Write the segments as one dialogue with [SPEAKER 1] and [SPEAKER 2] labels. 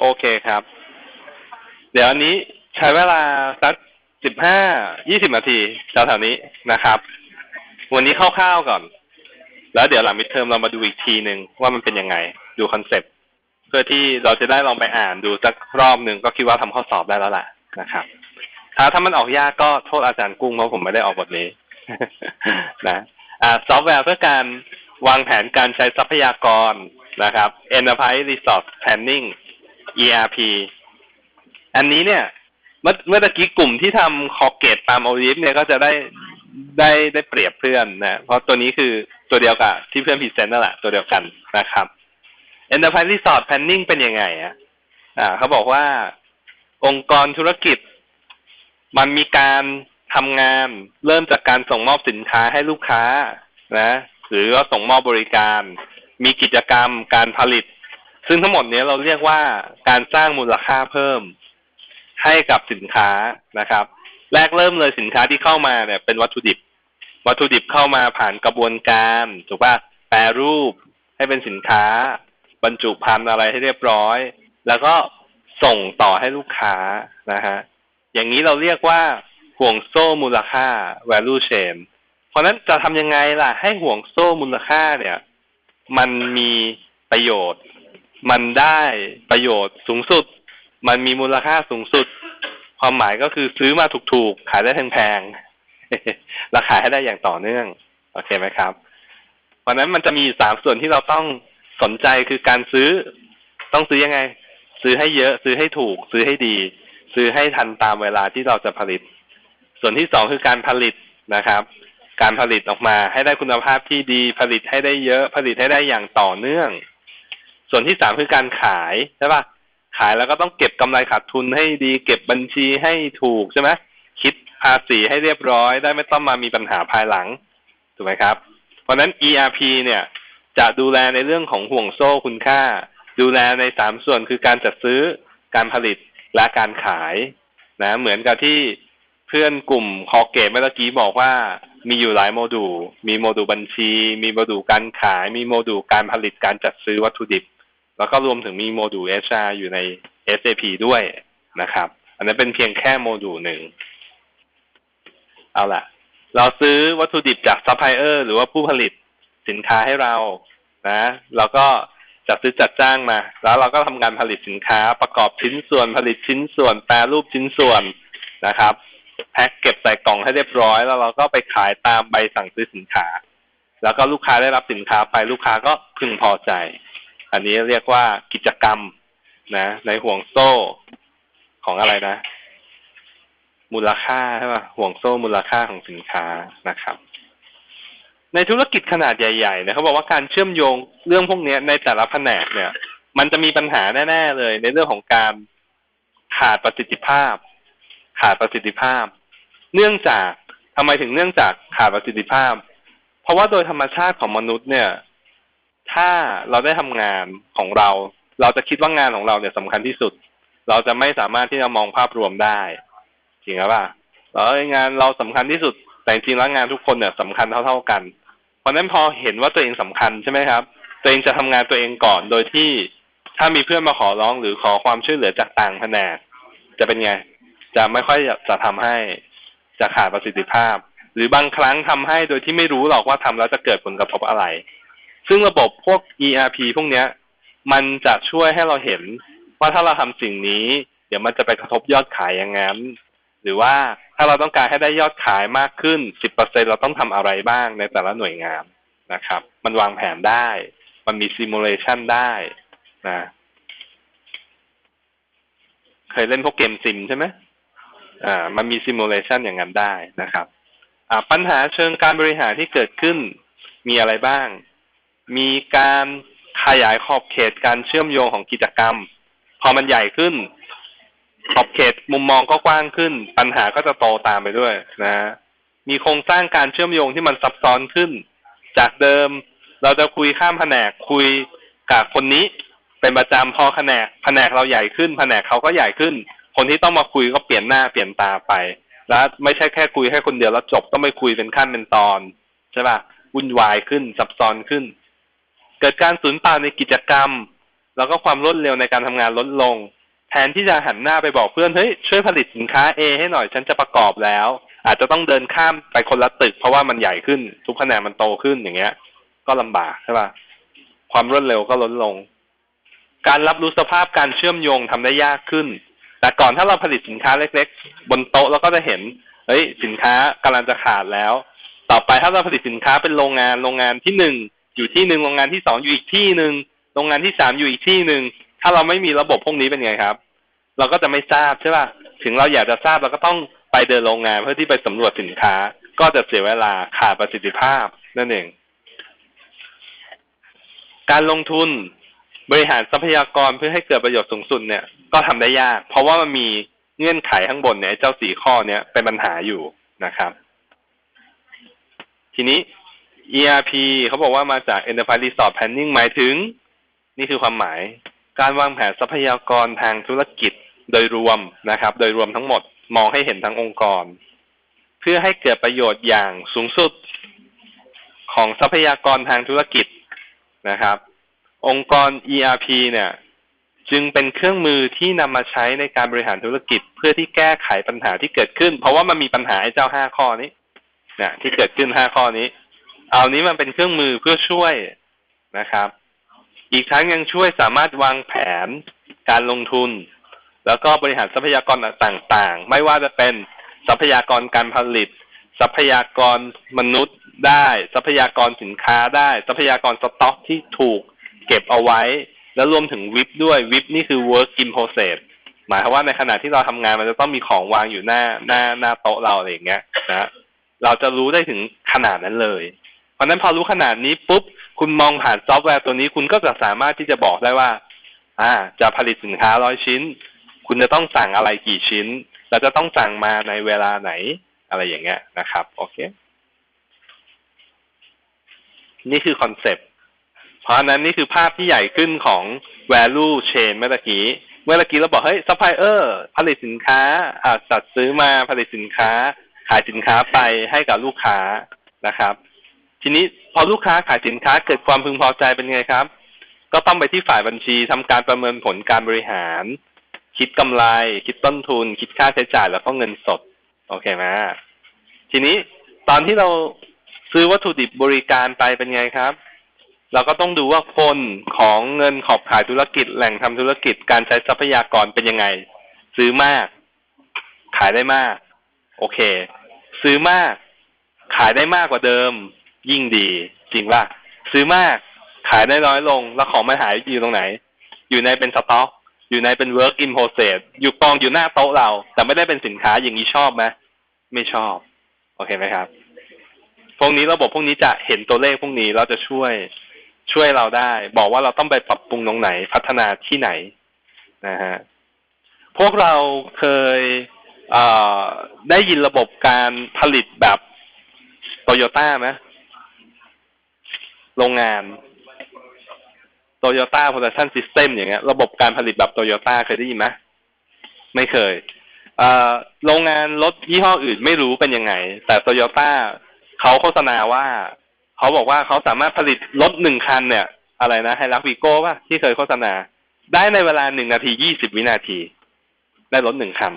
[SPEAKER 1] โอเคครับ เดี๋ยวอันนี้ใช้เวลาสักสิบห้ายี่สิบนาทีแถวๆนี้นะครับ วันนี้คร่าวๆก่อน แล้วเดี๋ยวหลังมิดเทอมเรามาดูอีกทีหนึ่งว่ามันเป็นยังไง ดูคอนเซปต์เพื่อที่เราจะได้ลองไปอ่านดูสักรอบหนึ่งก็คิดว่าทำข้อสอบได้แล้วแหละนะครับ ถ้าถ้ามันออกยากก็โทษอาจารย์กุ้งเพราะผมไม่ได้ออกบทนี้นะอ่าซอฟต์แวร์เพื่อการวางแผนการใช้ทรัพยากรนะครับ Enterprise Resource Planning ERP อันนี้เนี่ย เมื่อเมื่อตะกี้กลุ่มที่ทำคอเกตตามโอลิฟเนี่ยก็จะได้ได้ได้เปรียบเพื่อนนะ เพราะตัวนี้คือตัวเดียวกับที่เพื่อนพรีเซนนั่นแหละตัวเดียวกันนะครับ Enterprise Resource Planning เป็นยังไงอะอ่าเขาบอกว่าองค์กรธุรกิจ มันมีการทำงานเริ่มจากการส่งมอบสินค้าให้ลูกค้านะ หรือว่าส่งมอบบริการ มีกิจกรรมการผลิต ซึ่งทั้งหมดนี้เราเรียกว่าการสร้างมูลค่าเพิ่มให้กับสินค้านะครับ แรกเริ่มเลยสินค้าที่เข้ามาเนี่ย เป็นวัตถุดิบ วัตถุดิบเข้ามาผ่านกระบวนการถูกป่ะแปรรูปให้เป็นสินค้า บรรจุภัณฑ์อะไรให้เรียบร้อย แล้วก็ส่งต่อให้ลูกค้านะฮะอย่างนี้เราเรียกว่าห่วงโซ่มูลค่า value chain เพราะนั้นจะทำยังไงล่ะ ให้ห่วงโซ่มูลค่าเนี่ย มันมีประโยชน์ มันได้ประโยชน์สูงสุด มันมีมูลค่าสูงสุด ความหมายก็คือซื้อมาถูกๆ ขายได้แพงๆราขายให้ได้อย่างต่อเนื่อง โอเคไหมครับ เพราะนั้นมันจะมีสามส่วนที่เราต้องสนใจคือการซื้อ ต้องซื้อยังไง ซื้อให้เยอะ ซื้อให้ถูก ซื้อให้ดี ซื้อให้ทันตามเวลาที่เราจะผลิต ส่วนที่สองคือการผลิตนะครับ การผลิตออกมาให้ได้คุณภาพที่ดี ผลิตให้ได้เยอะ ผลิตให้ได้อย่างต่อเนื่อง ส่วนที่สามคือการขายใช่ปะขายแล้วก็ต้องเก็บกำไรขาดทุนให้ดี เก็บบัญชีให้ถูกใช่ไหมคิดภาษีให้เรียบร้อย ได้ไม่ต้องมามีปัญหาภายหลังถูกไหมครับ เพราะนั้น ERP เนี่ย จะดูแลในเรื่องของห่วงโซ่คุณค่า ดูแลในสามส่วนคือการจัดซื้อการผลิตและการขายนะ เหมือนกับที่เพื่อนกลุ่มคอเกตเมื่อกี้บอกว่ามีอยู่หลายโมดูล มีโมดูลบัญชี มีโมดูลการขาย มีโมดูลการผลิตการจัดซื้อวัตถุดิบ แล้วก็รวมถึงมีโมดูล HR อยู่ใน SAP ด้วยนะครับ อันนั้นเป็นเพียงแค่โมดูลหนึ่ง เอาล่ะ เราซื้อวัตถุดิบจากซัพพลายเออร์หรือว่าผู้ผลิตสินค้าให้เรานะเราก็จัดซื้อจัดจ้างมา แล้วเราก็ทำการผลิตสินค้า ประกอบชิ้นส่วนผลิตชิ้นส่วนแปรรูปชิ้นส่วนนะครับ แพ็คเก็บใส่กล่องให้เรียบร้อย แล้วเราก็ไปขายตามใบสั่งซื้อสินค้า แล้วก็ลูกค้าได้รับสินค้าไปลูกค้าก็พึงพอใจ อันนี้เรียกว่ากิจกรรมนะ ในห่วงโซ่ของอะไรนะ มูลค่าใช่ป่ะห่วงโซ่มูลค่าของสินค้านะครับ ในธุรกิจขนาดใหญ่ๆเนี่ยเขาบอกว่าการเชื่อมโยงเรื่องพวกนี้ในแต่ละแผนกเนี่ย มันจะมีปัญหาแน่ๆเลย ในเรื่องของการขาดประสิทธิภาพ ขาดประสิทธิภาพ เนื่องจากทำไมถึงเนื่องจากขาดประสิทธิภาพ เพราะว่าโดยธรรมชาติของมนุษย์เนี่ย ถ้าเราได้ทำงานของเรา เราจะคิดว่างานของเราเนี่ยสำคัญที่สุด เราจะไม่สามารถที่จะมองภาพรวมได้ จริงหรือเปล่าเอองานเราสำคัญที่สุด แต่จริงแล้วงานทุกคนเนี่ยสำคัญเท่าๆกัน เพราะนั้นพอเห็นว่าตัวเองสำคัญใช่ไหมครับ ตัวเองจะทำงานตัวเองก่อน โดยที่ถ้ามีเพื่อนมาขอร้องหรือขอความช่วยเหลือจากต่างแผนกจะเป็นไง จะไม่ค่อยจะทำให้จะขาดประสิทธิภาพ หรือบางครั้งทำให้โดยที่ไม่รู้หรอกว่าทำแล้วจะเกิดผลกระทบอะไร ซึ่งระบบพวก ERP พวกเนี้ย มันจะช่วยให้เราเห็นว่าถ้าเราทำสิ่งนี้ เดี๋ยวมันจะไปกระทบยอดขายอย่างนั้นหรือว่าถ้าเราต้องการให้ได้ยอดขายมากขึ้น10%เราต้องทำอะไรบ้างในแต่ละหน่วยงานนะครับ มันวางแผนได้ มันมีซิมูเลชันได้นะเคยเล่นพวกเกมซิมใช่ไหมอ่า มันมีซิมูเลชันอย่างนั้นได้นะครับ อ่า ปัญหาเชิงการบริหารที่เกิดขึ้นมีอะไรบ้าง มีการขยายขอบเขตการเชื่อมโยงของกิจกรรม พอมันใหญ่ขึ้น ขอบเขตมุมมองก็กว้างขึ้น ปัญหาก็จะโตตามไปด้วยนะ มีโครงสร้างการเชื่อมโยงที่มันซับซ้อนขึ้น จากเดิมเราจะคุยข้ามแผนกคุยกับคนนี้เป็นประจำพอแผนกแผนกเราใหญ่ขึ้น แผนกเขาก็ใหญ่ขึ้น คนที่ต้องมาคุยก็เปลี่ยนหน้าเปลี่ยนตาไป แล้วไม่ใช่แค่คุยให้คนเดียวแล้วจบต้องไปคุยเป็นขั้นเป็นตอนใช่ปะวุ่นวายขึ้นซับซ้อนขึ้น เกิดการสูญเปล่าในกิจกรรม แล้วก็ความรวดเร็วในการทำงานลดลง แทนที่จะหันหน้าไปบอกเพื่อนเฮ้ยช่วยผลิตสินค้า A ให้หน่อยฉันจะประกอบแล้ว อาจจะต้องเดินข้ามไปคนละตึก เพราะว่ามันใหญ่ขึ้น ทุกแผนกมันโตขึ้นอย่างเงี้ย ก็ลำบากใช่ป่ะความรวดเร็วก็ลดลง การรับรู้สภาพการเชื่อมโยงทำได้ยากขึ้น แต่ก่อนถ้าเราผลิตสินค้าเล็ก ๆ บนโต๊ะเราก็จะเห็นเฮ้ยสินค้ากำลังจะขาดแล้ว ต่อไปถ้าเราผลิตสินค้าเป็นโรงงานโรงงานที่หนึ่ง อยู่ที่หนึ่งโรงงานที่สองอยู่อีกที่หนึ่งโรงงานที่สามอยู่อีกที่หนึ่งถ้าเราไม่มีระบบพวกนี้เป็นไงครับ เราก็จะไม่ทราบใช่ป่ะถึงเราอยากจะทราบเราก็ต้องไปเดินโรงงานเพื่อที่ไปสำรวจสินค้า ก็จะเสียเวลาขาดประสิทธิภาพนั่นเอง การลงทุนบริหารทรัพยากรเพื่อให้เกิดประโยชน์สูงสุดเนี่ย ก็ทำได้ยาก เพราะว่ามันมีเงื่อนไขข้างบนเนี่ยเจ้าสี่ข้อเนี้ยเป็นปัญหาอยู่นะครับ ทีนี้ ERP เขาบอกว่ามาจาก Enterprise Resource Planning หมายถึง นี่คือความหมาย การวางแผนทรัพยากรทางธุรกิจโดยรวมนะครับ โดยรวมทั้งหมดมองให้เห็นทั้งองค์กร เพื่อให้เกิดประโยชน์อย่างสูงสุดของทรัพยากรทางธุรกิจนะครับ องค์กร ERP เนี่ย จึงเป็นเครื่องมือที่นำมาใช้ในการบริหารธุรกิจ เพื่อที่แก้ไขปัญหาที่เกิดขึ้น เพราะว่ามันมีปัญหาไอ้เจ้าห้าข้อนี้นะที่เกิดขึ้นห้าข้อนี้ เอานี้มันเป็นเครื่องมือเพื่อช่วยนะครับ อีกทั้งยังช่วยสามารถวางแผนการลงทุน แล้วก็บริหารทรัพยากรต่างๆ ไม่ว่าจะเป็นทรัพยากรการผลิต ทรัพยากรมนุษย์ได้ ทรัพยากรสินค้าได้ ทรัพยากรสต็อกที่ถูกเก็บเอาไว้ แล้วรวมถึงวิปด้วยวิปนี่คือ work in process หมายความว่าในขณะที่เราทำงานมันจะต้องมีของวางอยู่หน้าหน้าหน้าโต๊ะเราอะไรอย่างเงี้ยนะเราจะรู้ได้ถึงขนาดนั้นเลย เพราะนั้นพอรู้ขนาดนี้ปุ๊บคุณมองผ่านซอฟต์แวร์ตัวนี้คุณก็จะสามารถที่จะบอกได้ว่า อ่า จะผลิตสินค้าร้อยชิ้น คุณจะต้องสั่งอะไรกี่ชิ้น แล้วจะต้องสั่งมาในเวลาไหนอะไรอย่างเงี้ยนะครับ โอเค นี่คือคอนเซปต์เพราะนั้นนี่คือภาพที่ใหญ่ขึ้นของ value chain เมื่อกี้ เมื่อกี้เราบอกเฮ้ยซัพพลายเออร์ผลิตสินค้าอ่าจัดซื้อมาผลิตสินค้า ขายสินค้าไปให้กับลูกค้านะครับ ทีนี้พอลูกค้าขายสินค้าเกิดความพึงพอใจเป็นไงครับ ก็ต้องไปที่ฝ่ายบัญชีทำการประเมินผลการบริหาร คิดกำไร คิดต้นทุน คิดค่าใช้จ่ายแล้วก็เงินสด โอเคไหมทีนี้ตอนที่เราซื้อวัตถุดิบบริการไปเป็นไงครับ เราก็ต้องดูว่าคนของเงินขอบขายธุรกิจ แหล่งทำธุรกิจการใช้ทรัพยากรเป็นยังไง ซื้อมาก ขายได้มาก โอเค ซื้อมาก ขายได้มากกว่าเดิม ยิ่งดี จริงป่ะซื้อมากขายได้น้อยลง แล้วของมันหายอยู่ตรงไหน อยู่ในเป็นสต็อกอยู่ในเป็น work in process อยู่กองอยู่หน้าโต๊ะเรา แต่ไม่ได้เป็นสินค้าอย่างนี้ชอบไหมไม่ชอบ โอเคไหมครับพวกนี้ระบบพวกนี้จะเห็นตัวเลขพวกนี้เราจะช่วยช่วยเราได้ บอกว่าเราต้องไปปรับปรุงตรงไหน พัฒนาที่ไหนนะฮะพวกเราเคยได้ยินระบบการผลิตแบบโตโยต้าไหม โรงงานโตโยต้าโปรดักชันซิสเต็มอย่างเงี้ย ระบบการผลิตแบบโตโยต้าเคยได้ยินไหมไม่เคยโรงงานรถยี่ห้ออื่นไม่รู้เป็นยังไง แต่โตโยต้าเขาโฆษณาว่า เขาบอกว่าเขาสามารถผลิตรถหนึ่งคันเนี่ย อะไรนะไฮรักวีโก้ป่ะที่เคยโฆษณา ได้ในเวลาหนึ่งนาทียี่สิบวินาที ได้รถหนึ่งคัน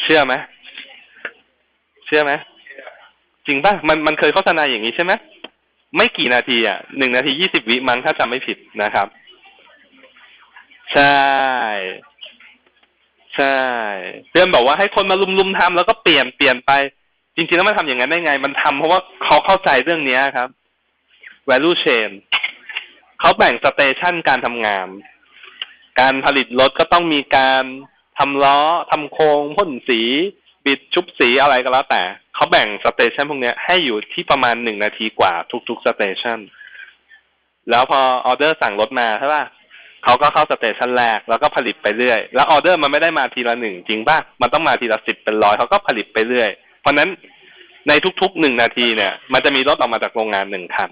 [SPEAKER 1] เชื่อไหมเชื่อไหมจริงป่ะมันมันเคยโฆษณาอย่างนี้ใช่ไหม ไม่กี่นาทีอะหนึ่งนาทียี่สิบวิมั้งถ้าจำไม่ผิดนะครับ ใช่ ใช่เพื่อนบอกว่าให้คนมาลุมๆทำแล้วก็เปลี่ยนเปลี่ยนไป จริงๆแล้วมันทำอย่างนั้นได้ไง มันทำเพราะว่าเขาเข้าใจเรื่องนี้ครับ value chain เขาแบ่งสเตชันการทำงาน การผลิตรถก็ต้องมีการทำล้อทำโครงพ่นสี ปิดชุบสีอะไรก็แล้วแต่เขาแบ่งสเตชันพวกนี้ให้อยู่ที่ประมาณหนึ่งนาทีกว่าทุกๆสเตชันแล้วพอออเดอร์สั่งรถมาใช่ป่ะเขาก็เข้าสเตชันแรกแล้วก็ผลิตไปเรื่อย แล้วออเดอร์มันไม่ได้มาทีละหนึ่งจริงป่ะมันต้องมาทีละสิบเป็นร้อยเขาก็ผลิตไปเรื่อย เพราะนั้นในทุกๆหนึ่งนาทีเนี่ย มันจะมีรถออกมาจากโรงงานหนึ่งคัน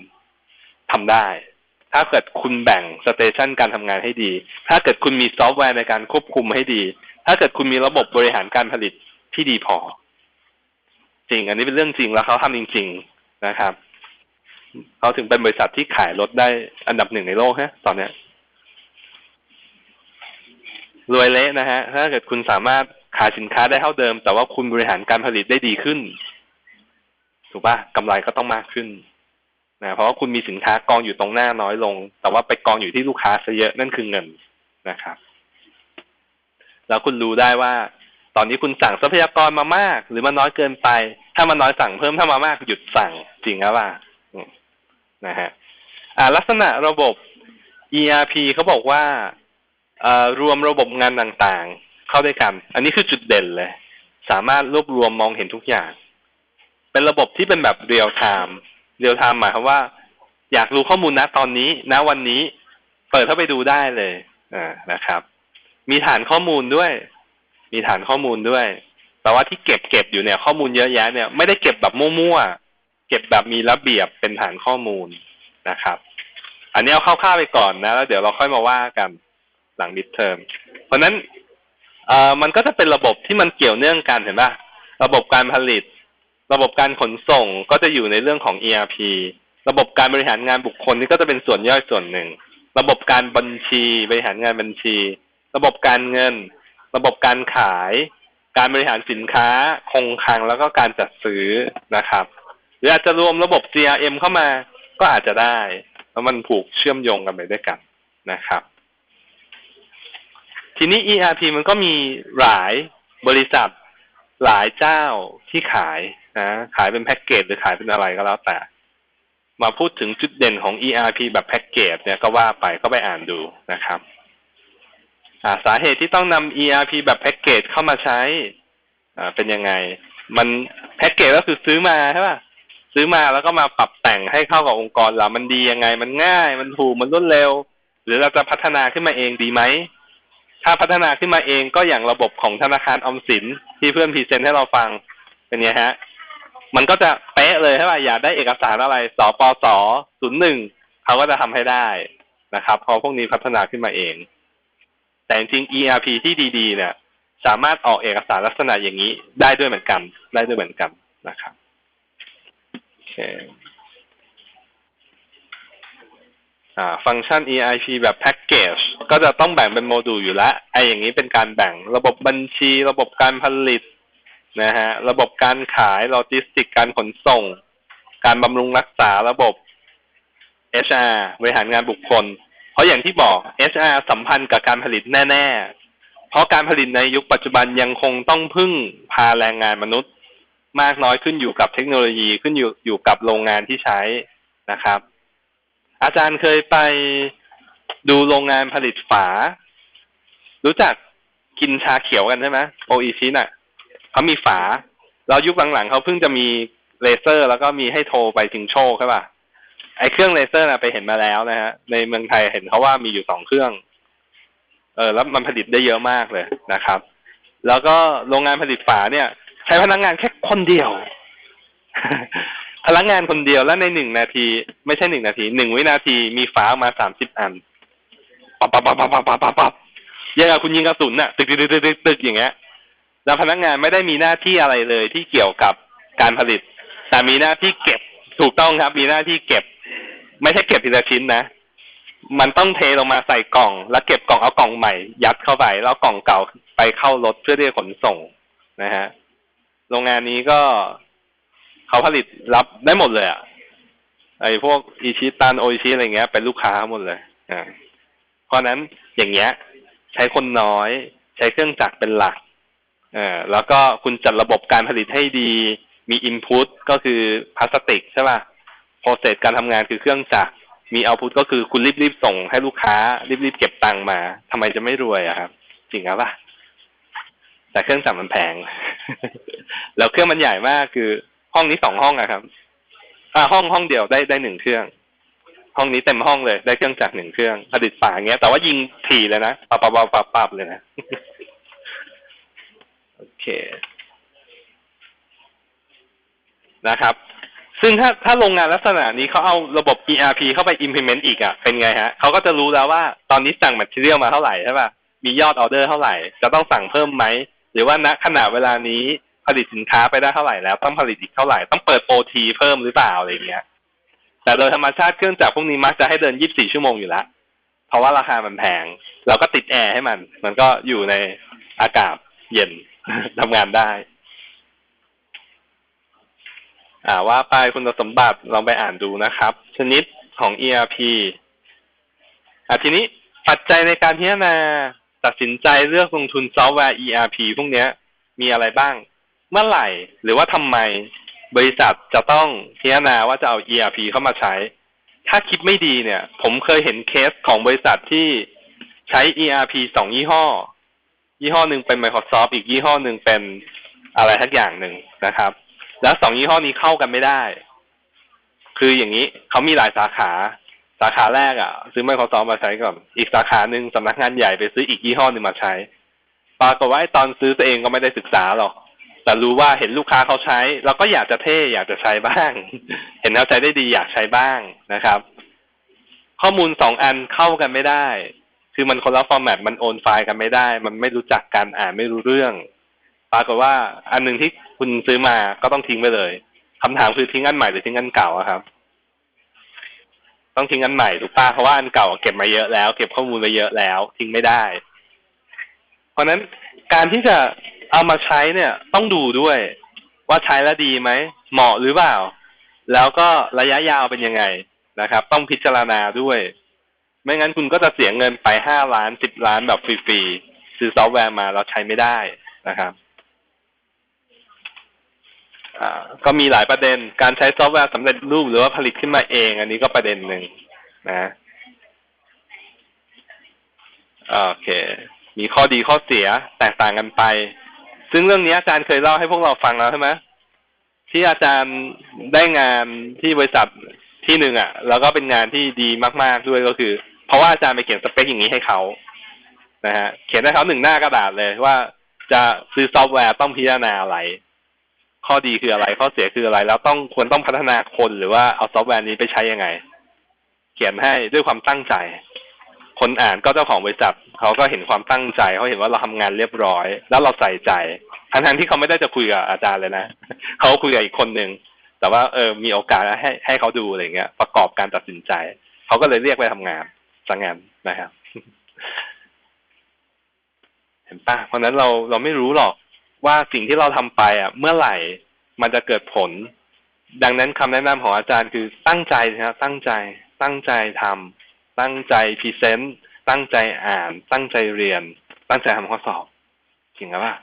[SPEAKER 1] ทำได้ ถ้าเกิดคุณแบ่งสเตชันการทำงานให้ดี ถ้าเกิดคุณมีซอฟต์แวร์ในการควบคุมให้ดี ถ้าเกิดคุณมีระบบบริหารการผลิต ที่ดีพอ จริง อันนี้เป็นเรื่องจริงแล้วเขาทำจริง ๆนะครับเขาถึงเป็นบริษัทที่ขายรถได้อันดับหนึ่งในโลกฮะ ตอนเนี้ยรวยเละนะฮะ ถ้าเกิดคุณสามารถขายสินค้าได้เท่าเดิม แต่ว่าคุณบริหารการผลิตได้ดีขึ้น ถูกปะกำไรก็ต้องมากขึ้นนะเพราะว่าคุณมีสินค้ากองอยู่ตรงหน้าน้อยลง แต่ว่าไปกองอยู่ที่ลูกค้าซะเยอะนั่นคือเงินนะครับ แล้วคุณรู้ได้ว่า ตอนนี้คุณสั่งทรัพยากรมามาก หรือมันน้อยเกินไป ถ้ามันน้อยสั่งเพิ่มถ้ามามากหยุดสั่งจริงหรือเปล่านะฮะอ่าลักษณะระบบ ERP เขาบอกว่ารวมระบบงานต่างๆ เข้าด้วยกัน อันนี้คือจุดเด่นเลย สามารถรวบรวมมองเห็นทุกอย่าง เป็นระบบที่เป็นแบบเรียลไทม์เรียลไทม์หมายความว่า อยากรู้ข้อมูลนะตอนนี้ณวันนี้ เปิดเข้าไปดูได้เลยอ่านะครับ มีฐานข้อมูลด้วย มีฐานข้อมูลด้วยแต่ว่าที่เก็บเก็บอยู่เนี่ย ข้อมูลเยอะแยะเนี่ยไม่ได้เก็บแบบมั่วๆเก็บแบบมีระเบียบเป็นฐานข้อมูลนะครับ อันนี้เอาเข้าๆไปก่อนนะ แล้วเดี๋ยวเราค่อยมาว่ากันหลังมิดเทอมเพราะนั้นเอ่อมันก็จะเป็นระบบที่มันเกี่ยวเนื่องกันเห็นป่ะระบบการผลิต ระบบการขนส่งก็จะอยู่ในเรื่องของ ERP ระบบการบริหารงานบุคคลนี่ก็จะเป็นส่วนย่อยส่วนหนึ่ง ระบบการบัญชีบริหารงานบัญชี ระบบการเงิน ระบบการขาย การบริหารสินค้า คงคลังแล้วก็การจัดซื้อนะครับ หรืออาจจะรวมระบบ CRM เข้ามาก็อาจจะได้ แล้วมันผูกเชื่อมโยงกันไปด้วยกันนะครับ ทีนี้ ERP มันก็มีหลายบริษัทหลายเจ้าที่ขายนะขายเป็นแพ็กเกจหรือขายเป็นอะไรก็แล้วแต่ มาพูดถึงจุดเด่นของ ERP แบบแพ็กเกจเนี่ยก็ว่าไปก็ไปอ่านดูนะครับ อ่าสาเหตุที่ต้องนำ ERP แบบแพ็กเกจเข้ามาใช้อ่าเป็นยังไง มันแพ็กเกจก็คือซื้อมาใช่ป่ะซื้อมาแล้วก็มาปรับแต่งให้เข้ากับองค์กรเรา มันดียังไง มันง่าย มันถูก มันรวดเร็ว หรือเราจะพัฒนาขึ้นมาเองดีไหม ถ้าพัฒนาขึ้นมาเองก็อย่างระบบของธนาคารอมสินที่เพื่อนพรีเซนต์ให้เราฟัง เป็นไงฮะ มันก็จะเป๊ะเลยใช่ป่ะ อยากได้เอกสารอะไร สปสศูนย์หนึ่งเขาก็จะทำให้ได้นะครับ เพราะพวกนี้พัฒนาขึ้นมาเอง แต่จริง ERP ที่ดีๆ เนี่ย สามารถออกเอกสารลักษณะอย่างนี้ได้ด้วยเหมือนกัน ได้ด้วยเหมือนกันนะครับโอเคฟังก์ชัน EIP แบบแพ็กเกจก็จะต้องแบ่งเป็นโมดูลอยู่แล้วไอ้อย่างนี้เป็นการแบ่งระบบบัญชี ระบบการผลิตนะฮะระบบการขายโลจิสติกการขนส่ง การบำรุงรักษาระบบ HR บริหารงานบุคคล ราะอย่างที่บอก HR สัมพันธ์กับการผลิตแน่ ๆ เพราะการผลิตในยุคปัจจุบันยังคงต้องพึ่งพาแรงงานมนุษย์ มากน้อยขึ้นอยู่กับเทคโนโลยีขึ้นอยู่อยู่กับโรงงานที่ใช้นะครับ อาจารย์เคยไปดูโรงงานผลิตฝา รู้จักกินชาเขียวกันใช่ไหมโออิชิน่ะเขามีฝา แล้วยุคหลังๆเขาเพิ่งจะมีเลเซอร์ แล้วก็มีให้โทรไปถึงโชคใช่ป่ะ ไอเครื่องเลเซอร์นะไปเห็นมาแล้วนะฮะ ในเมืองไทยเห็นเขาว่ามีอยู่สองเครื่อง เออแล้วมันผลิตได้เยอะมากเลยนะครับ แล้วก็โรงงานผลิตฝาเนี่ย ใช้พนักงงานแค่คนเดียว พนักงานคนเดียวแล้วในหนึ่งนาที ไม่ใช่หนึ่งนาทีหนึ่งวินาทีมีฝาออกมาสามสิบอันปับปับปับปับปับปับปับปับยังไงคุณยิงกระสุนน่ะตึกตึกตึกตึกตึกอย่างเงี้ยแล้วพนักงานไม่ได้มีหน้าที่อะไรเลยที่เกี่ยวกับการผลิต แต่มีหน้าที่เก็บถูกต้องครับ มีหน้าที่เก็บ ไม่ใช่เก็บทีละชิ้นนะ มันต้องเทลงมาใส่กล่อง แล้วเก็บกล่องเอากล่องใหม่ ยัดเข้าไป แล้วกล่องเก่าไปเข้ารถเพื่อที่จะขนส่งนะฮะ โรงงานนี้ก็เขาผลิตรับได้หมดเลยอะไอ้พวกอิชิตันโออิชิอะไรเงี้ยเป็นลูกค้าหมดเลยอ่าเพราะนั้นอย่างเงี้ย ใช้คนน้อย ใช้เครื่องจักรเป็นหลักอ่าแล้วก็คุณจัดระบบการผลิตให้ดี มีอินพุตก็คือพลาสติกใช่ป่ะ โปรเซสการทำงานคือเครื่องจักรมีเอาพุตก็คือคุณรีบๆส่งให้ลูกค้า รีบๆเก็บตังค์มาทำไมจะไม่รวยอะครับ จริงหรือเปล่าแต่เครื่องจักรมันแพง แล้วเครื่องมันใหญ่มากคือ ห้องนี้สองห้องอะครับอ่าห้องห้องเดียวได้ได้หนึ่งเครื่อง ห้องนี้เต็มห้องเลย ได้เครื่องจักรหนึ่งเครื่องผลิตฝาอย่าเงี้ย แต่ว่ายิงถี่เลยนะปับปับปับปับปับเลยนะโอเคนะครับ ซึ่งถ้าถ้าโรงงานลักษณะนี้เขาเอาระบบ ERP เข้าไป implement อีกอะเป็นไงฮะเขาก็จะรู้แล้วว่าตอนนี้สั่ง material มาเท่าไหร่ใช่ป่ะมียอดออเดอร์เท่าไหร่ จะต้องสั่งเพิ่มไหม หรือว่าณขณะเวลานี้ผลิตสินค้าไปได้เท่าไหร่แล้ว ต้องผลิตอีกเท่าไหร่ ต้องเปิดโอทีเพิ่มหรือเปล่าอะไรเงี้ย แต่โดยธรรมชาติเครื่องจักรพวกนี้มักจะให้เดิน 24 ชั่วโมงอยู่แล้ว เพราะว่าราคามันแพง เราก็ติดแอร์ให้มัน มันก็อยู่ในอากาศเย็นทำงานได้ อ่าว่าไปคุณสมบัติลองไปอ่านดูนะครับ ชนิดของ ERP อ่าทีนี้ปัจจัยในการพิจารณาตัดสินใจเลือกลงทุนซอฟต์แวร์ ERP พวกนี้มีอะไรบ้าง เมื่อไหร่ หรือว่าทำไมบริษัทจะต้องพิจารณาว่าจะเอา ERP เข้ามาใช้ ถ้าคิดไม่ดีเนี่ย ผมเคยเห็นเคสของบริษัทที่ใช้ ERP สองยี่ห้อ ยี่ห้อหนึ่งเป็น Microsoft อีกยี่ห้อหนึ่งเป็นอะไรทักอย่างหนึ่งนะครับ แล้วสองยี่ห้อนี้เข้ากันไม่ได้ คืออย่างนี้เขามีหลายสาขาสาขาแรกอะ่ะ ซื้อ Microsoft มาใช้ก่อน อีกสาขาหนึ่งสำนักงานใหญ่ไปซื้ออีกยี่ห้อหนึ่งมาใช้ ปรากฏว่าตอนซื้อตัวเองก็ไม่ได้ศึกษาหรอก แต่รู้ว่าเห็นลูกค้าเขาใช้ เราก็อยากจะเท่อยากจะใช้บ้าง เห็นเขาใช้ได้ดีอยากใช้บ้างนะครับ ข้อมูลสองอันเข้ากันไม่ได้ คือมันคนละฟอร์แมตมันโอนไฟล์กันไม่ได้ มันไม่รู้จักกันอ่านไม่รู้เรื่อง ปรากฏว่าอันหนึ่งที่คุณซื้อมาก็ต้องทิ้งไปเลยคำถามคือทิ้งอันใหม่หรือทิ้งอันเก่าอะครับ ต้องทิ้งอันใหม่ถูกป่ะเพราะว่าอันเก่าเก็บมาเยอะแล้ว เก็บข้อมูลมาเยอะแล้ว ทิ้งไม่ได้ เพราะนั้นการที่จะเอามาใช้เนี่ย ต้องดูด้วย ว่าใช้แล้วดีไหมเหมาะหรือเปล่า แล้วก็ระยะยาวเป็นยังไงนะครับ ต้องพิจารณาด้วย ไม่งั้นคุณก็จะเสียเงินไปห้าล้านสิบล้านแบบฟรีๆซื้อซอฟต์แวร์มาแล้วใช้ไม่ได้นะครับ ก็มีหลายประเด็นการใช้ซอฟต์แวร์สำเร็จรูปหรือว่าผลิตขึ้นมาเอง อันนี้ก็ประเด็นหนึ่งนะโอเค มีข้อดีข้อเสียแตกต่างกันไป ซึ่งเรื่องนี้อาจารย์เคยเล่าให้พวกเราฟังแล้วใช่ไหมที่อาจารย์ได้งานที่บริษัทที่หนึ่งอะ แล้วก็เป็นงานที่ดีมาก ๆด้วยก็คือ เพราะว่าอาจารย์ไปเขียนสเปคอย่างนี้ให้เขานะฮะเขียนให้เขาหนึ่งหน้ากระดาษเลยว่าจะซื้อซอฟต์แวร์ต้องพิจารณาอะไร ข้อดีคืออะไร ข้อเสียคืออะไร แล้วต้องควรต้องพัฒนาคนหรือว่าเอาซอฟต์แวร์นี้ไปใช้ยังไง เขียนให้ด้วยความตั้งใจ คนอ่านก็เจ้าของบริษัทเขาก็เห็นความตั้งใจเขาเห็นว่าเราทำงานเรียบร้อย แล้วเราใส่ใจทั้งที่เขาไม่ได้จะคุยกับอาจารย์เลยนะเขาคุยกับอีกคนหนึ่งแต่ว่าเออมีโอกาสให้ให้เขาดูอะไรเงี้ย ประกอบการตัดสินใจเขาก็เลยเรียกไปทำงานสังงานนะครับเห็นปะเพราะนั้นเราเราไม่รู้หรอก ว่าสิ่งที่เราทำไปอะ เมื่อไหร่มันจะเกิดผล ดังนั้นคำแนะนำของอาจารย์คือตั้งใจนะครับตั้งใจ ตั้งใจทำตั้งใจพรีเซนต์ตั้งใจอ่าน ตั้งใจเรียน ตั้งใจทำข้อสอบจริงหรือเปล่า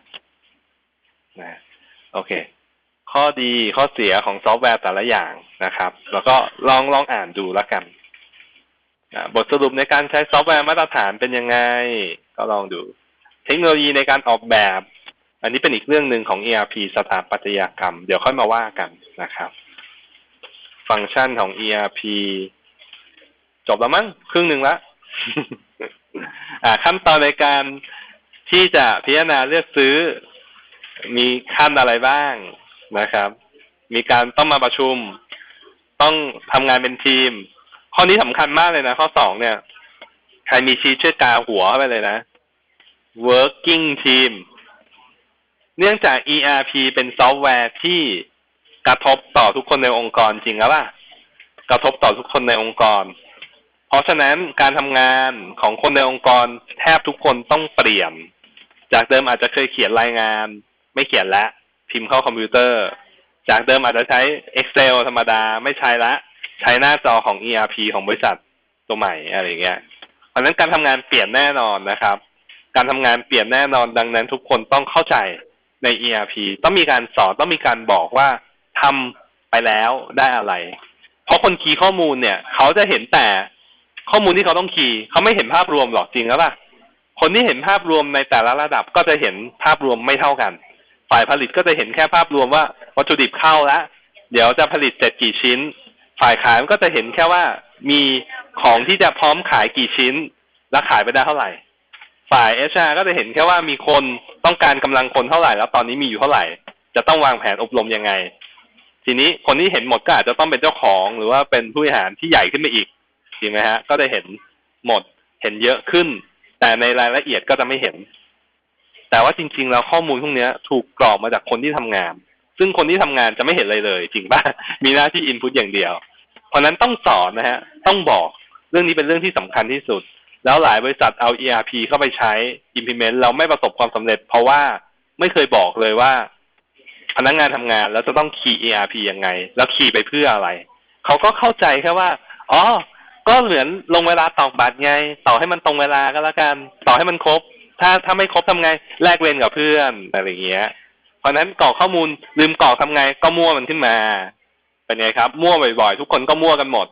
[SPEAKER 1] นะโอเค ข้อดีข้อเสียของซอฟต์แวร์แต่ละอย่างนะครับ แล้วก็ลองลองอ่านดูแล้วกันบทสรุปในการใช้ซอฟต์แวร์มาตรฐานเป็นยังไง ก็ลองดู เทคโนโลยีในการออกแบบ อันนี้เป็นอีกเรื่องหนึ่งของ ERP สถาปัตยกรรม เดี๋ยวค่อยมาว่ากันนะครับ ฟังก์ชันของ ERP จบแล้วมั้งครึ่งหนึ่งละขั้นตอนในการที่จะพิจารณาเลือกซื้อ มีขั้นอะไรบ้างนะครับ มีการต้องมาประชุม ต้องทำงานเป็นทีม ข้อนี้สำคัญมากเลยนะ ข้อสองเนี่ย ใครมีชีช่วยกาหัวเข้าไปเลยนะ working team เนื่องจาก ERP เป็นซอฟต์แวร์ที่กระทบต่อทุกคนในองค์กรจริงหรือเปล่ากระทบต่อทุกคนในองค์กร เพราะฉะนั้นการทำงานของคนในองค์กรแทบทุกคนต้องเปลี่ยน จากเดิมอาจจะเคยเขียนรายงาน ไม่เขียนแล้วพิมพ์เข้าคอมพิวเตอร์ จากเดิมอาจจะใช้ Excel ธรรมดาไม่ใช้ละ ใช้หน้าจอของ ERP ของบริษัทตัวใหม่อะไรเงี้ยเพราะนั้นการทำงานเปลี่ยนแน่นอนนะครับ การทำงานเปลี่ยนแน่นอนดังนั้นทุกคนต้องเข้าใจ ใน ERP ต้องมีการสอนต้องมีการบอกว่าทำไปแล้วได้อะไร เพราะคนคีย์ข้อมูลเนี่ย เขาจะเห็นแต่ข้อมูลที่เขาต้องคีย์เขาไม่เห็นภาพรวมหรอกจริงหรือเปล่าคนที่เห็นภาพรวมในแต่ละระดับก็จะเห็นภาพรวมไม่เท่ากัน ฝ่ายผลิตก็จะเห็นแค่ภาพรวมว่าวัตถุดิบเข้าแล้วเดี๋ยวจะผลิตเสร็จกี่ชิ้น ฝ่ายขายมันก็จะเห็นแค่ว่ามีของที่จะพร้อมขายกี่ชิ้น และขายไปได้เท่าไหร่ ฝ่ายเอชาก็จะเห็นแค่ว่ามีคนต้องการกำลังคนเท่าไหร่ แล้วตอนนี้มีอยู่เท่าไหร่ จะต้องวางแผนอบรมยังไง ทีนี้คนที่เห็นหมดก็อาจจะต้องเป็นเจ้าของ หรือว่าเป็นผู้บริหารที่ใหญ่ขึ้นไปอีกจริงไหมฮะ ก็จะเห็นหมดเห็นเยอะขึ้น แต่ในรายละเอียดก็จะไม่เห็น แต่ว่าจริง ๆ แล้วข้อมูลพวกนี้ถูกกรอกมาจากคนที่ทำงาน ซึ่งคนที่ทำงานจะไม่เห็นเลยเลย จริงป่ะมีหน้าที่อินพุตอย่างเดียว เพราะนั้นต้องสอนนะฮะ ต้องบอกเรื่องนี้เป็นเรื่องที่สำคัญที่สุด แล้วหลายบริษัทเอา ERP เข้าไปใช้ implement แล้วไม่ประสบความสำเร็จ เพราะว่าไม่เคยบอกเลยว่า พนักงานทำงานแล้วจะต้องคีย์ ERP ยังไง แล้วคีย์ไปเพื่ออะไร เขาก็เข้าใจแค่ว่า อ๋อ ก็เหมือนลงเวลาตอกบัตรไง ต่อให้มันตรงเวลาก็แล้วกัน ต่อให้มันครบ ถ้าถ้าไม่ครบทำไง แลกเวรกับเพื่อนอะไรอย่างเงี้ย เพราะฉะนั้นกรอกข้อมูลลืมกรอกทำไง ก็มั่วมันขึ้นมา เป็นไงครับ มั่วบ่อยๆ ทุกคนก็มั่วกันหมด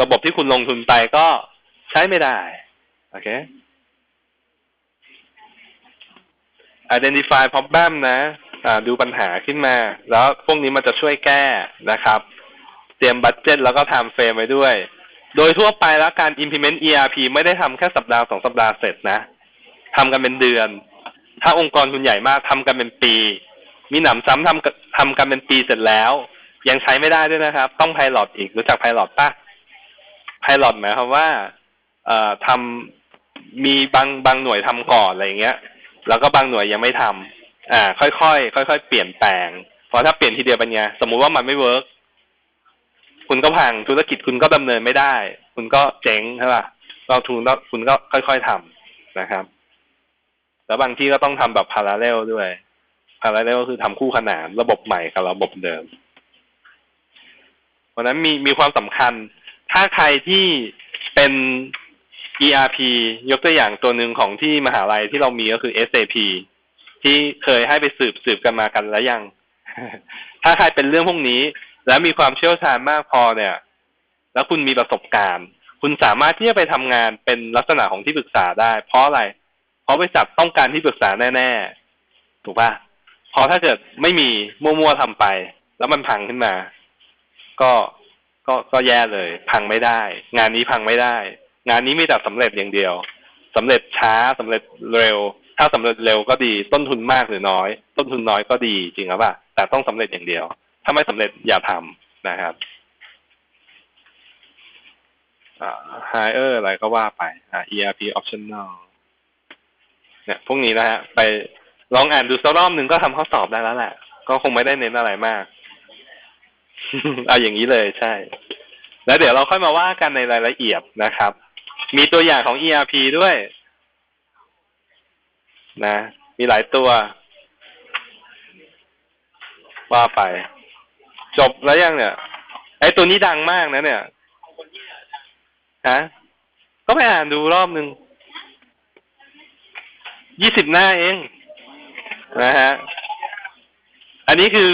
[SPEAKER 1] ระบบที่คุณลงทุนไปก็ ใช้ไม่ได้ โอเค identify problem นะดูปัญหาขึ้นมา แล้วพวกนี้มันจะช่วยแก้นะครับ เตรียมบัตเจ็ตแล้วก็ time frame ไว้ด้วย โดยทั่วไปแล้วการ implement ERP ไม่ได้ทำแค่สัปดาห์สองสัปดาห์เสร็จนะทำกันเป็นเดือน ถ้าองค์กรคุณใหญ่มากทำกันเป็นปี มีหนำซ้ำทำทำกันเป็นปีเสร็จแล้ว ยังใช้ไม่ได้ด้วยนะครับ ต้องไพลอตอีกรู้จักไพลอตปะไพลอตหมายความว่า เอ่อทำมีบางบางหน่วยทำก่อนอะไรอย่างเงี้ย แล้วก็บางหน่วยยังไม่ทำอ่า ค่อยๆค่อยๆเปลี่ยนแปลงเพราะถ้าเปลี่ยนทีเดียวเป็นไงสมมุติว่ามันไม่เวิร์กคุณก็พังธุรกิจคุณก็ดำเนินไม่ได้ คุณก็เจ๊งใช่ป่ะเราทุนก็คุณก็ค่อยๆทำนะครับ แล้วบางที่ก็ต้องทำแบบพาราเรลด้วยพาราเรลก็คือทำคู่ขนานระบบใหม่กับระบบเดิมเพราะฉะนั้นมีมีความสำคัญ ถ้าใครที่เป็น ERP ยกตัวอย่างตัวหนึ่งของที่มหาลัยที่เรามีก็คือ SAP ที่เคยให้ไปสืบสืบกันมากันแล้วยัง ถ้าใครเป็นเรื่องพวกนี้ แล้วมีความเชี่ยวชาญมากพอเนี่ย แล้วคุณมีประสบการณ์ คุณสามารถที่จะไปทำงานเป็นลักษณะของที่ปรึกษาได้ เพราะอะไร เพราะบริษัทต้องการที่ปรึกษาแน่ ๆ ถูกปะพอถ้าเกิดไม่มีมั่วๆทำไป แล้วมันพังขึ้นมา ก็ก็ก็แย่เลย พังไม่ได้ งานนี้พังไม่ได้ งานนี้มีแต่สำเร็จอย่างเดียวสำเร็จช้าสำเร็จเร็ว ถ้าสำเร็จเร็วก็ดี ต้นทุนมากหรือน้อย ต้นทุนน้อยก็ดีจริงหรือเปล่าแต่ต้องสำเร็จอย่างเดียว ถ้าไม่สำเร็จอย่าทำนะครับอ่า hire อะไรก็ว่าไปอ่า ERP optional เนี่ย พวกนี้นะฮะ ไปลองอ่านดูสักรอบหนึ่งก็ทำข้อสอบได้แล้วแหละ ก็คงไม่ได้เน้นอะไรมาก เอาอย่างนี้เลยใช่ แล้วเดี๋ยวเราค่อยมาว่ากันในรายละเอียดนะครับ มีตัวอย่างของ ERP ด้วย นะ มีหลายตัว ว่าไป จบแล้วยังเนี่ย ไอตัวนี้ดังมากนะเนี่ยฮะก็ไปอ่านดูรอบหนึ่งยี่สิบหน้าเอง นะฮะ อันนี้คือ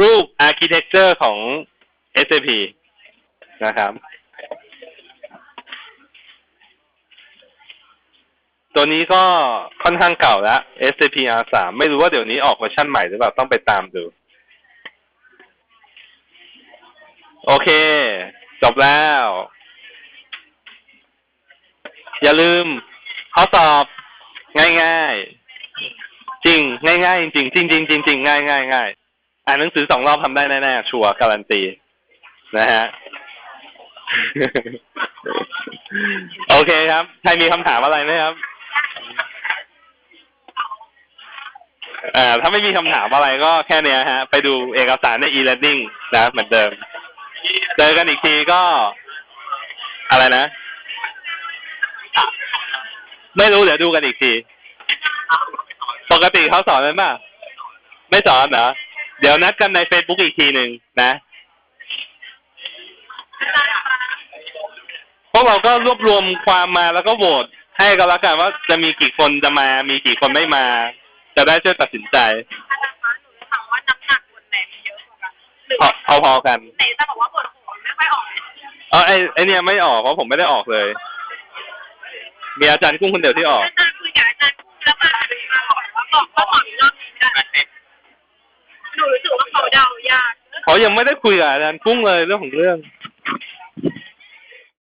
[SPEAKER 1] รูป architecture ของ SAP นะครับ ตัวนี้ก็ค่อนข้างเก่าแล้ว SAP R3 ไม่รู้ว่าเดี๋ยวนี้ออกเวอร์ชันใหม่หรือเปล่าต้องไปตามดู โอเค จบแล้ว อย่าลืมข้อสอบง่ายๆ จริง ง่ายๆ จริงจริงจริงจริงจริงง่ายง่ายง่ายอ่านหนังสือสองรอบทำได้แน่ๆ ชัวร์การันตี นะฮะโอเคครับ ใครมีคำถามอะไรไหมครับ อ่า ถ้าไม่มีคำถามอะไรก็แค่เนี้ยฮะ ไปดูเอกสารใน e-learning นะเหมือนเดิม เจอกันอีกทีก็ อะไรนะ ไม่รู้เดี๋ยวดูกันอีกที ปกติเขาสอนไหมป่ะไม่สอนเหรอ เดี๋ยวนัดกันใน Facebook อีกทีหนึ่งนะพวกเราก็รวบรวมความมาแล้วก็โหวต ให้ก็แล้วกันว่าจะมีกี่คนจะมา มีกี่คนไม่มา จะได้ช่วยตัดสินใจ
[SPEAKER 2] อาจารย์คะหนูจะถามว่าน้ำหนักบนไหนมันเยอะกว่ากันหรือ
[SPEAKER 1] พอพอๆกัน
[SPEAKER 2] ไหนจะบอกว่าปวดหัวไม่ค่อยออก
[SPEAKER 1] เออไอไอเนี่ยไม่ออกเพราะผมไม่ได้ออกเลย มีอาจารย์กุ้งคนเดียวที่ออก
[SPEAKER 2] อาจารย์คุยกับอาจารย์กุ้งแล้วมาเลยมาบอกว่าบอกว่าสอนรอบนี้ได้หนูรู้สึกว่าเขาเดายาก
[SPEAKER 1] เขายังไม่ได้คุยกับอาจารย์กุ้งเลยเรื่องของเรื่อง